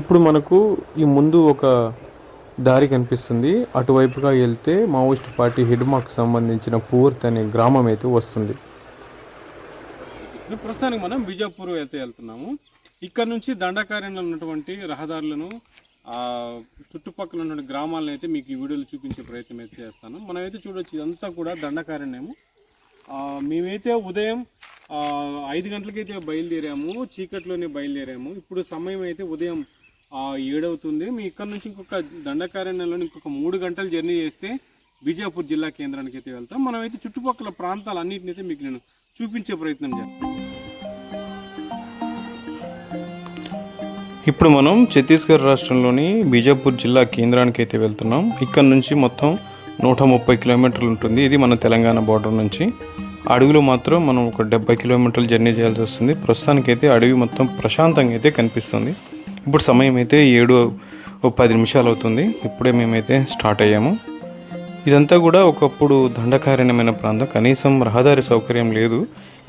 ఇప్పుడు మనకు ఈ ముందు ఒక దారి కనిపిస్తుంది. అటువైపుగా వెళ్తే మావోయిస్ట్ పార్టీ హెడ్ సంబంధించిన పూర్తి అనే గ్రామం అయితే వస్తుంది. ప్రస్తుతానికి మనం బీజాపూర్ అయితే వెళ్తున్నాము. ఇక్కడ నుంచి దండకార్యంలో ఉన్నటువంటి రహదారులను చుట్టుపక్కల ఉన్నటువంటి గ్రామాలను అయితే మీకు ఈ వీడియోలు చూపించే ప్రయత్నం అయితే చేస్తాను. మనమైతే చూడొచ్చు ఇదంతా కూడా దండకారణ్యము. మేమైతే ఉదయం ఐదు గంటలకైతే బయలుదేరాము చీకట్లోనే బయలుదేరాము. ఇప్పుడు సమయం అయితే ఉదయం ఏడవుతుంది. మీ ఇక్కడ నుంచి ఇంకొక దండకారణ్యంలో ఇంకొక మూడు గంటలు జర్నీ చేస్తే బీజాపూర్ జిల్లా కేంద్రానికి అయితే వెళ్తాం. మనమైతే చుట్టుపక్కల ప్రాంతాలన్నింటినీ అయితే మీకు నేను చూపించే ప్రయత్నం చేస్తాను ఇప్పుడు మనం ఛత్తీస్గఢ్ రాష్ట్రంలోని బీజాపూర్ జిల్లా కేంద్రానికి అయితే వెళ్తున్నాం. ఇక్కడ నుంచి మొత్తం నూట ముప్పై కిలోమీటర్లు ఉంటుంది. ఇది మన తెలంగాణ బార్డర్ నుంచి. అడవిలో మాత్రం మనం ఒక డెబ్బై కిలోమీటర్లు జర్నీ చేయాల్సి వస్తుంది. ప్రస్తుతానికైతే అడవి మొత్తం ప్రశాంతంగా అయితే కనిపిస్తుంది. ఇప్పుడు సమయం అయితే ఏడు ఓ పది నిమిషాలు అవుతుంది. ఇప్పుడే మేమైతే స్టార్ట్ అయ్యాము. ఇదంతా కూడా ఒకప్పుడు దండకారణ్యమైన ప్రాంతం. కనీసం రహదారి సౌకర్యం లేదు.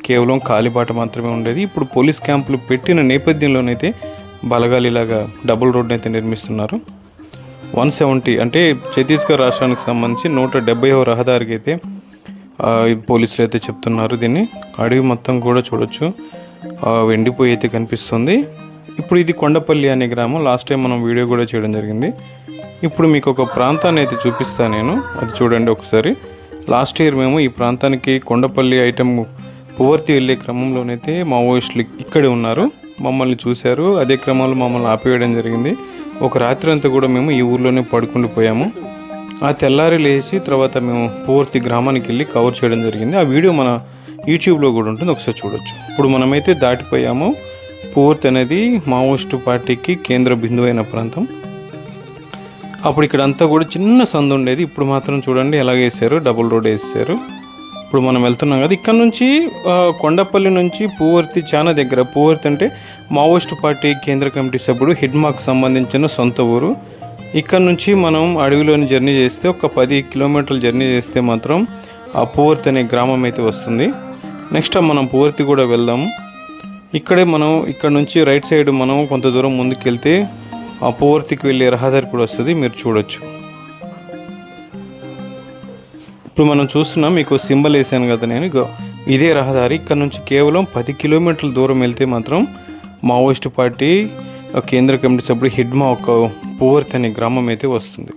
కేవలం కాలిబాట మాత్రమే ఉండేది. ఇప్పుడు పోలీస్ క్యాంపులు పెట్టిన నేపథ్యంలోనైతే బలగాలిలాగా డబుల్ రోడ్ని అయితే నిర్మిస్తున్నారు. వన్ సెవెంటీ అంటే ఛత్తీస్గఢ్ రాష్ట్రానికి సంబంధించి నూట డెబ్బైవ రహదారికి అయితే పోలీసులు అయితే చెప్తున్నారు దీన్ని. అడవి మొత్తం కూడా చూడొచ్చు. వెండిపోయి అయితే కనిపిస్తుంది. ఇప్పుడు ఇది కొండపల్లి అనే గ్రామం. లాస్ట్ టైం మనం వీడియో కూడా చేయడం జరిగింది. ఇప్పుడు మీకు ఒక ప్రాంతాన్ని అయితే చూపిస్తాను నేను. అది చూడండి ఒకసారి. లాస్ట్ ఇయర్ మేము ఈ ప్రాంతానికి కొండపల్లి ఐటమ్ పువర్తి వెళ్ళే క్రమంలోనైతే మావోయిస్టులు ఇక్కడే ఉన్నారు. మమ్మల్ని చూశారు. అదే క్రమంలో మమ్మల్ని ఆపేయడం జరిగింది. ఒక రాత్రి అంతా కూడా మేము ఈ ఊర్లోనే పడుకుండిపోయాము ఆ తెల్లారి లేచి తర్వాత మేము పూర్తి గ్రామానికి వెళ్ళి కవర్ చేయడం జరిగింది. ఆ వీడియో మన యూట్యూబ్లో కూడా ఉంటుంది. ఒకసారి చూడొచ్చు. ఇప్పుడు మనమైతే దాటిపోయాము. పూర్తి అనేది మావోయిస్టు పార్టీకి కేంద్ర బిందువు అయిన ప్రాంతం. అప్పుడు ఇక్కడ అంతా కూడా చిన్న సందు ఉండేది. ఇప్పుడు మాత్రం చూడండి ఎలాగ వేసారు డబుల్ రోడ్ వేసారు ఇప్పుడు మనం వెళ్తున్నాం కదా ఇక్కడ నుంచి కొండపల్లి నుంచి పూవర్తి చాలా దగ్గర. పూవర్తి అంటే మావోయిస్టు పార్టీ కేంద్ర కమిటీ సభ్యుడు హిడ్మాక్ సంబంధించిన సొంత ఊరు. ఇక్కడ నుంచి మనం అడవిలోని జర్నీ చేస్తే ఒక పది కిలోమీటర్లు జర్నీ చేస్తే మాత్రం ఆ పూవర్తి అనే గ్రామం అయితే వస్తుంది. నెక్స్ట్ మనం పూవర్తి కూడా వెళ్దాము ఇక్కడే మనం ఇక్కడ నుంచి రైట్ సైడ్ మనం కొంత దూరం ముందుకు వెళ్తే ఆ పోవర్తికి వెళ్ళే రహదారి కూడా వస్తుంది మీరు చూడొచ్చు. ఇప్పుడు మనం చూస్తున్నాం మీకు సింబల్ వేసాను కదా నేను ఇదే రహదారి. ఇక్కడ నుంచి కేవలం పది కిలోమీటర్ల దూరం వెళ్తే మాత్రం మావోయిస్ట్ పార్టీ కేంద్ర కమిటీ సభ్యుడు హిడ్మా ఒక పూవర్తి అనే గ్రామం అయితే వస్తుంది.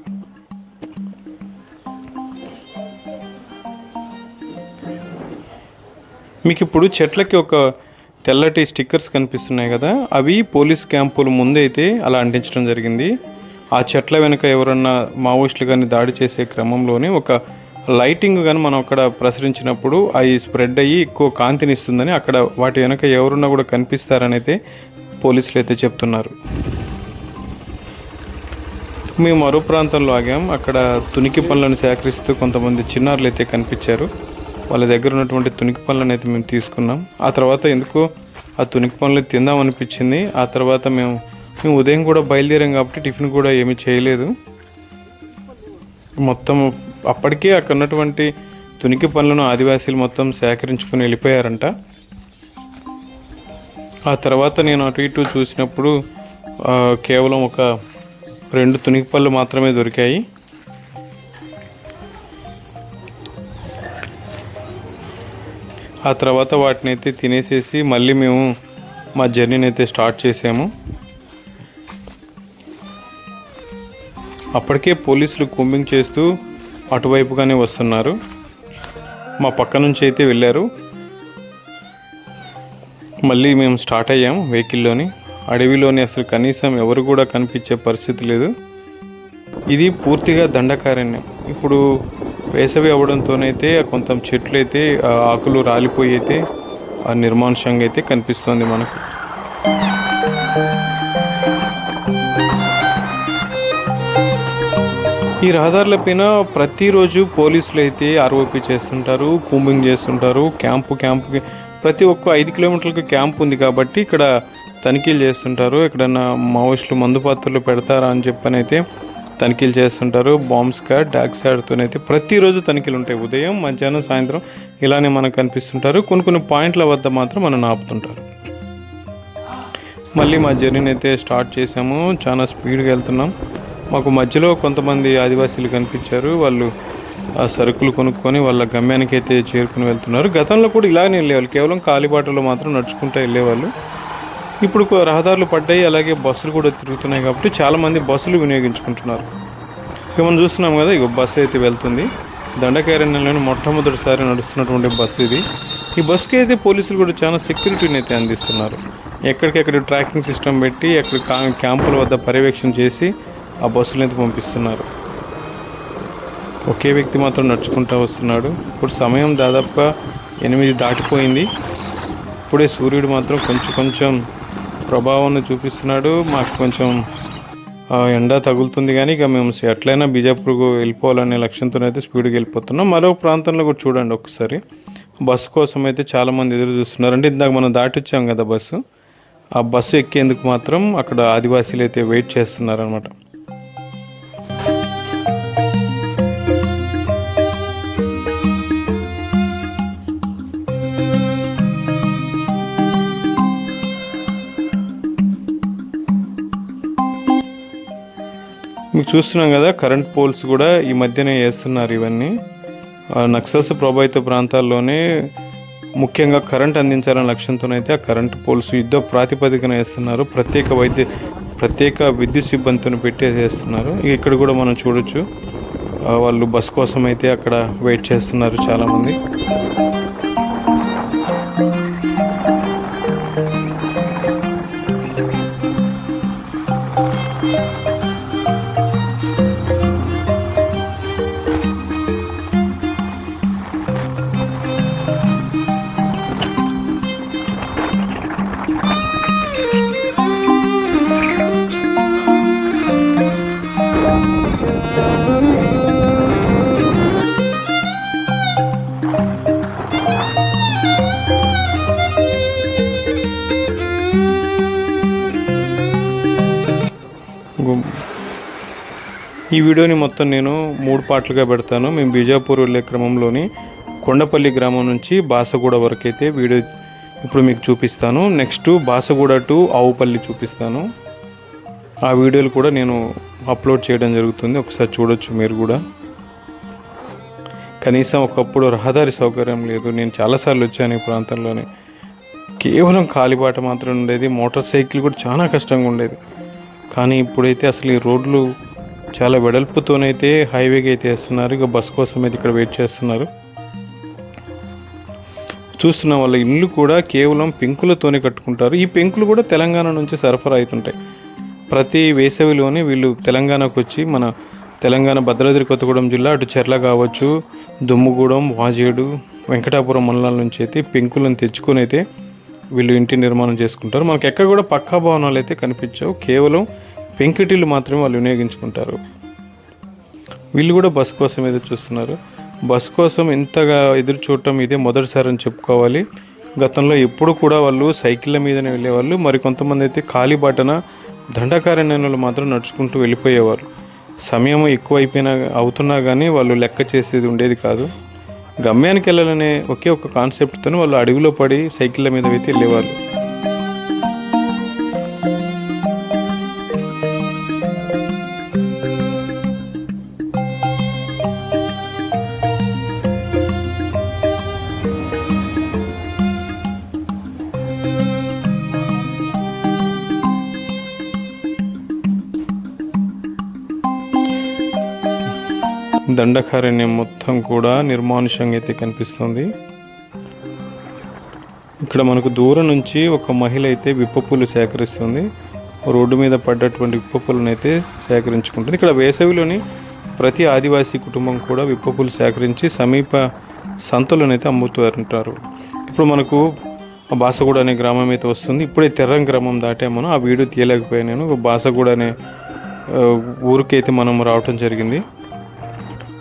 మీకు ఇప్పుడు చెట్లకి ఒక తెల్లటి స్టిక్కర్స్ కనిపిస్తున్నాయి కదా అవి పోలీస్ క్యాంపుల ముందైతే అలా అంటించడం జరిగింది. ఆ చెట్ల వెనుక ఎవరన్నా మావోయిస్టులు కానీ దాడి చేసే క్రమంలోనే ఒక లైటింగ్ కానీ మనం అక్కడ ప్రసరించినప్పుడు అవి స్ప్రెడ్ అయ్యి ఎక్కువ కాంతిని ఇస్తుందని అక్కడ వాటి వెనుక ఎవరున్నా కూడా కనిపిస్తారని అయితే పోలీసులు అయితే చెప్తున్నారు. మేము మరో ప్రాంతంలో ఆగాం. అక్కడ తునికి పనులను సేకరిస్తూ కొంతమంది చిన్నారులు అయితే కనిపించారు. వాళ్ళ దగ్గర ఉన్నటువంటి తునికి పనులను అయితే మేము తీసుకున్నాం. ఆ తర్వాత ఎందుకో ఆ తునికి పనులు తిందాం అనిపించింది. ఆ తర్వాత మేము మేము ఉదయం కూడా బయలుదేరాం కాబట్టి టిఫిన్ కూడా ఏమీ చేయలేదు. మొత్తం అప్పటికే అక్కడ ఉన్నటువంటి తునికి పనులను ఆదివాసీలు మొత్తం సేకరించుకుని వెళ్ళిపోయారంట. ఆ తర్వాత నేను అటు ఇటు చూసినప్పుడు కేవలం ఒక రెండు తునికి పళ్ళు మాత్రమే దొరికాయి. ఆ తర్వాత వాటిని అయితే తినేసేసి మళ్ళీ మేము మా జర్నీని అయితే స్టార్ట్ చేసాము. అప్పటికే పోలీసులు కూంబింగ్ చేస్తూ అటువైపుగానే వస్తున్నారు. మా పక్క నుంచి అయితే వెళ్ళారు. మళ్ళీ మేము స్టార్ట్ అయ్యాము వెహికల్లోని. అడవిలోని అసలు కనీసం ఎవరు కూడా కనిపించే పరిస్థితి లేదు. ఇది పూర్తిగా దండకారణ్యం. ఇప్పుడు వేసవి అవ్వడంతోనైతే కొంత చెట్లు అయితే ఆకులు రాలిపోయి అయితే ఆ నిర్మానుషంగా అయితే కనిపిస్తుంది మనకు. ఈ రహదారుల పైన ప్రతిరోజు పోలీసులు అయితే ఆర్ఓపి చేస్తుంటారు కూంబింగ్ చేస్తుంటారు క్యాంపు క్యాంపు ప్రతి ఒక్క ఐదు కిలోమీటర్లకు క్యాంప్ ఉంది కాబట్టి ఇక్కడ తనిఖీలు చేస్తుంటారు. ఎక్కడన్నా మావోయిస్టులు మందు పాత్రలు పెడతారా అని చెప్పని అయితే తనిఖీలు చేస్తుంటారు. బాంబ్ స్కాడ్ డాగ్ స్కాడ్తోనైతే ప్రతిరోజు తనిఖీలు ఉంటాయి. ఉదయం మధ్యాహ్నం సాయంత్రం ఇలానే మనకు కనిపిస్తుంటారు. కొన్ని కొన్ని పాయింట్ల వద్ద మాత్రం మనం ఆపుతుంటారు. మళ్ళీ మా జర్నీని అయితే స్టార్ట్ చేసాము చాలా స్పీడ్గా వెళ్తున్నాం. మాకు మధ్యలో కొంతమంది ఆదివాసీలు కనిపించారు. వాళ్ళు ఆ సరుకులు కొనుక్కొని వాళ్ళ గమ్యానికి అయితే చేరుకుని వెళ్తున్నారు. గతంలో కూడా ఇలానే వెళ్ళేవాళ్ళు. కేవలం కాలిబాటలో మాత్రం నడుచుకుంటూ వెళ్ళేవాళ్ళు. ఇప్పుడు రహదారులు పడ్డాయి అలాగే బస్సులు కూడా తిరుగుతున్నాయి కాబట్టి చాలామంది బస్సులు వినియోగించుకుంటున్నారు. ఇక మనం చూస్తున్నాం కదా ఇక బస్సు అయితే వెళ్తుంది. దండకారణ్యంలోని మొట్టమొదటిసారి నడుస్తున్నటువంటి బస్సు ఇది. ఈ బస్సుకి అయితే పోలీసులు కూడా చాలా సెక్యూరిటీని అయితే అందిస్తున్నారు. ఎక్కడికెక్కడ ట్రాకింగ్ సిస్టమ్ పెట్టి అక్కడ క్యాంపుల వద్ద పర్యవేక్షణ చేసి ఆ బస్సులను అయితే పంపిస్తున్నారు. ఒకే వ్యక్తి మాత్రం నడుచుకుంటూ వస్తున్నాడు. ఇప్పుడు సమయం దాదాపుగా ఎనిమిది దాటిపోయింది. ఇప్పుడే సూర్యుడు మాత్రం కొంచెం కొంచెం ప్రభావాన్ని చూపిస్తున్నాడు. మాకు కొంచెం ఎండ తగులుతుంది కానీ ఇక మేము ఎట్లయినా బీజాపూర్కు వెళ్ళిపోవాలనే లక్ష్యంతో అయితే స్పీడ్గా వెళ్ళిపోతున్నాం. మరో ప్రాంతంలో కూడా చూడండి ఒకసారి. బస్సు కోసం అయితే చాలామంది ఎదురు చూస్తున్నారు. అంటే ఇందాక మనం దాటి వచ్చాం కదా బస్సు. ఆ బస్సు ఎక్కేందుకు మాత్రం అక్కడ ఆదివాసీలు అయితే వెయిట్ చేస్తున్నారు మీకు చూస్తున్నాం కదా కరెంట్ పోల్స్ కూడా ఈ మధ్యనే వేస్తున్నారు ఇవన్నీ. నక్సల్స్ ప్రభావిత ప్రాంతాల్లోనే ముఖ్యంగా కరెంట్ అందించాలనే లక్ష్యంతోనైతే ఆ కరెంట్ పోల్స్ యుద్ధ ప్రాతిపదికన వేస్తున్నారు. ప్రత్యేక వైద్య ప్రత్యేక విద్యుత్ సిబ్బందితో పెట్టి వేస్తున్నారు. ఇక్కడ కూడా మనం చూడొచ్చు. వాళ్ళు బస్ కోసం అయితే అక్కడ వెయిట్ చేస్తున్నారు చాలామంది. ఈ వీడియోని మొత్తం నేను మూడు పార్ట్లుగా పెడతాను. మేము బీజాపూర్ వెళ్ళే క్రమంలోని కొండపల్లి గ్రామం నుంచి బాసగూడ వరకు అయితే వీడియో ఇప్పుడు మీకు చూపిస్తాను. నెక్స్ట్ బాసగూడ టు ఆవుపల్లి చూపిస్తాను. ఆ వీడియోలు కూడా నేను అప్లోడ్ చేయడం జరుగుతుంది. ఒకసారి చూడొచ్చు మీరు కూడా. కనీసం ఒకప్పుడు రహదారి సౌకర్యం లేదు. నేను చాలాసార్లు వచ్చాను ఈ ప్రాంతంలోనే. కేవలం కాలిబాట మాత్రం ఉండేది. మోటార్ సైకిల్ కూడా చాలా కష్టంగా ఉండేది. కానీ ఇప్పుడైతే అసలు ఈ రోడ్లు చాలా వెడల్పుతోనైతే హైవేకి అయితే వేస్తున్నారు. ఇక బస్ కోసం అయితే ఇక్కడ వెయిట్ చేస్తున్నారు. చూస్తున్న వాళ్ళ ఇల్లు కూడా కేవలం పెంకులతోనే కట్టుకుంటారు. ఈ పెంకులు కూడా తెలంగాణ నుంచి సరఫరా అవుతుంటాయి. ప్రతి వేసవిలోనే వీళ్ళు తెలంగాణకు వచ్చి మన తెలంగాణ భద్రాద్రి కొత్తగూడెం జిల్లా అటు చెర్ల కావచ్చు దుమ్ముగూడెం వాజేడు వెంకటాపురం మండలాల నుంచి అయితే పెంకులను తెచ్చుకొని అయితే వీళ్ళు ఇంటి నిర్మాణం చేసుకుంటారు. మనకి ఎక్కడ కూడా పక్కా భవనాలు అయితే కనిపించవు. కేవలం పెంకుటిల్లు మాత్రమే వాళ్ళు వినియోగించుకుంటారు. వీళ్ళు కూడా బస్ కోసం ఎదురు చూస్తున్నారు. బస్ కోసం ఇంతగా ఎదురు చూడటం ఇదే మొదటిసారి అని చెప్పుకోవాలి. గతంలో ఎప్పుడు కూడా వాళ్ళు సైకిళ్ళ మీదనే వెళ్ళేవాళ్ళు. మరి కొంతమంది అయితే ఖాళీ బాటన దండకారణ్యంలో మాత్రం నడుచుకుంటూ వెళ్ళిపోయేవారు. సమయం ఎక్కువ అయిపోయినా అవుతున్నా కానీ వాళ్ళు లెక్క చేసేది ఉండేది కాదు. గమ్యానికి వెళ్ళాలనే ఒకే ఒక కాన్సెప్ట్తో వాళ్ళు అడవిలో పడి సైకిళ్ళ మీద అయితే వెళ్ళేవాళ్ళు. దండకారణ్యం మొత్తం కూడా నిర్మానుషంగా అయితే కనిపిస్తుంది. ఇక్కడ మనకు దూరం నుంచి ఒక మహిళ అయితే విప్పపూలు సేకరిస్తుంది. రోడ్డు మీద పడ్డటువంటి విప్పపూలను అయితే సేకరించుకుంటుంది. ఇక్కడ వేసవిలోని ప్రతి ఆదివాసీ కుటుంబం కూడా విప్పపూలు సేకరించి సమీప సంతలోనైతే అమ్ముతారంటారు. ఇప్పుడు మనకు ఆ బాసగూడ అనే గ్రామం అయితే వస్తుంది. ఇప్పుడే తెర్రం గ్రామం దాటామను. ఆ వీడియో తీయలేకపోయాను నేను. బాసగూడ అనే ఊరికైతే మనం రావటం జరిగింది.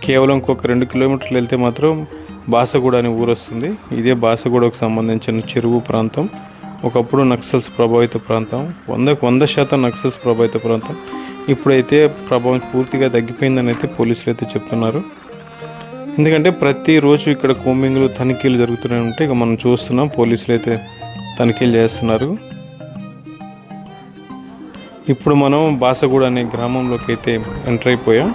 కేవలం ఇంకొక రెండు కిలోమీటర్లు వెళ్తే మాత్రం బాసగూడ అనే ఊరు వస్తుంది ఇదే బాసగూడకు సంబంధించిన చెరువు ప్రాంతం. ఒకప్పుడు నక్సల్స్ ప్రభావిత ప్రాంతం. వందకు వంద శాతం నక్సల్స్ ప్రభావిత ప్రాంతం. ఇప్పుడైతే ప్రభావం పూర్తిగా తగ్గిపోయిందని అయితే పోలీసులు అయితే చెప్తున్నారు. ఎందుకంటే ప్రతిరోజు ఇక్కడ కోమింగ్లు తనిఖీలు జరుగుతూనే ఉంటే ఇక మనం చూస్తున్నాం. పోలీసులు అయితే తనిఖీలు చేస్తున్నారు. ఇప్పుడు మనం బాసగూడ అనే గ్రామంలోకి అయితే ఎంటర్ అయిపోయాం.